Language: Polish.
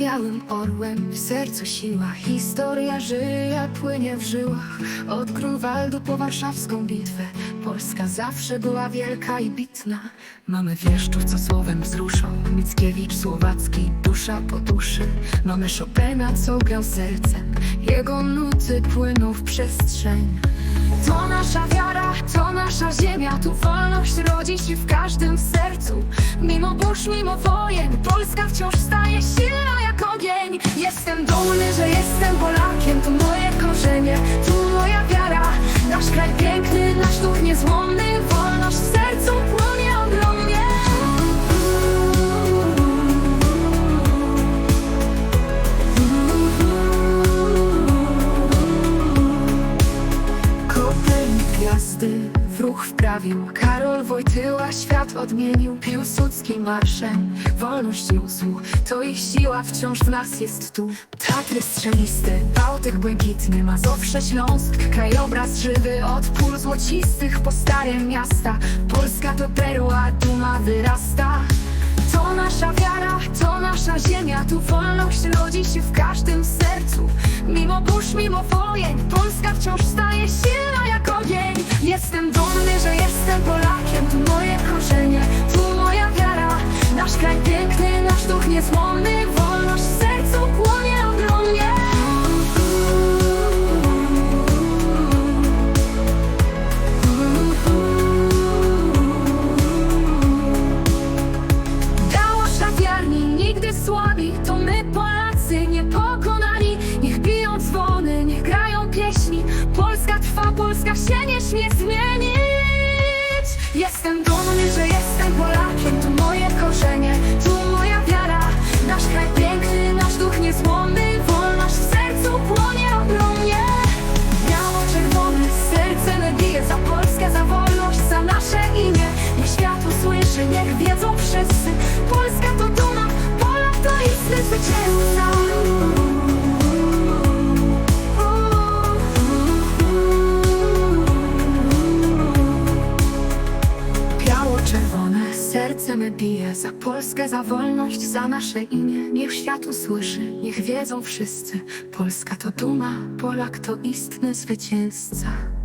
białym orłem W sercu siła, historia żyje, płynie w żyłach. Od Grunwaldu po warszawską bitwę. Polska zawsze była wielka i bitna. Mamy wieszczów, co słowem wzruszą. Mickiewicz, Słowacki, dusza po duszy. Mamy Chopina, co grał sercem. Jego nuty płyną w przestrzeń. To nasza wiara, to nasza ziemia. Tu wolność rodzi się w każdym sercu. Mimo burz, mimo wojen Polska Jestem dumny, że jestem Polakiem To moje korzenie, tu moja wiara. Nasz kraj piękny, nasz duch niezłomny wprawił. Karol Wojtyła świat odmienił. Piłsudski marszem. Wolność niósł To ich siła wciąż w nas jest tu. Tatry strzelisty, Bałtyk błękitny Mazowsze Śląsk, krajobraz żywy. Od pól złocistych po stare miasta. Polska to perła, duma wyrasta. To nasza wiara, to nasza ziemia. Tu wolność rodzi się w każdym sercu. Mimo burz, mimo wojen. Polska wciąż staje silna jak ogień. Jestem nasz duch niezłomny Wolność w nigdy słabi To my Polacy niepokonani Niech biją dzwony, niech grają pieśni. Polska trwa, Polska się nie śmie zmienić niech wiedzą wszyscy. Polska to duma, Polak to istny zwycięzca Biało-czerwone serce me bije Za Polskę, za wolność, za nasze imię. Niech świat usłyszy, niech wiedzą wszyscy. Polska to duma, Polak to istny zwycięzca